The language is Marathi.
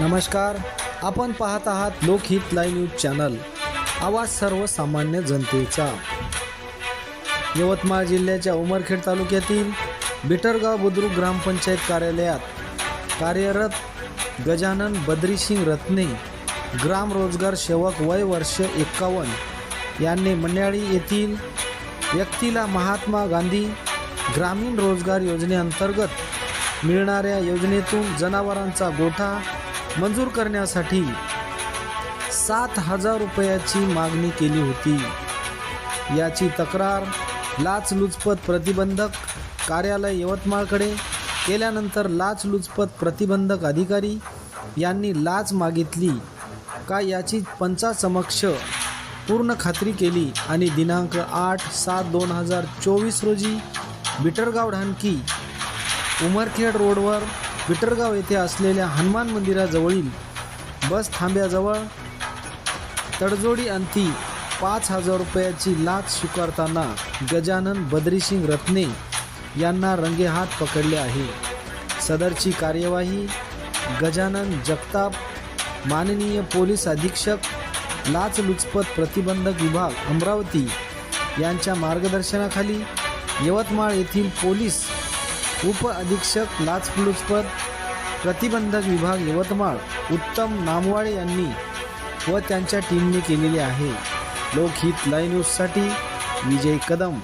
नमस्कार. आपण पाहत आहात लोकहित लाईव्ह न्यूज चॅनल. आवाज सर्वसामान्य जनतेचा. यवतमाळ जिल्ह्याच्या उमरखेड तालुक्यातील बिटरगाव बुद्रुक ग्रामपंचायत कार्यालयात कार्यरत गजानन बद्रीसिंग रत्ने ग्राम रोजगार सेवक वय वर्ष एक्कावन्न यांनी मन्याळी येथील व्यक्तीला महात्मा गांधी ग्रामीण रोजगार योजनेअंतर्गत मिळणाऱ्या योजनेतून जनावरांचा गोठा मंजूर करण्यासाठी सात हजार रुपयाची मागणी केली होती. याची तक्रार लाचलुचपत प्रतिबंधक कार्यालय यवतमाळकडे केल्यानंतर लाचलुचपत प्रतिबंधक अधिकारी यांनी लाच मागितली का याची पंचासमक्ष पूर्ण खात्री केली आणि दिनांक आठ सात दोन हजार चोवीस रोजी बिटरगाव ढानकी उमरखेड रोडवर बिटरगाव येथे असलेल्या हनुमान मंदिराजवळील बस थांब्याजवळ तडजोडी अंती पाच हजार रुपयाची लाच स्वीकारताना गजानन बद्रीसिंग रत्ने यांना रंगेहात पकडले आहे. सदरची कार्यवाही गजानन जगताप माननीय पोलीस अधीक्षक लाचलुचपत प्रतिबंधक विभाग अमरावती यांच्या मार्गदर्शनाखाली यवतमाळ येथील पोलीस उप अधीक्षक लाचलुचपत प्रतिबंधक विभाग यवतमाळ उत्तम नामवाडे यांनी व त्यांच्या टीमने केलेली आहे. लोकहित लाईव्ह न्यूजसाठी विजय कदम.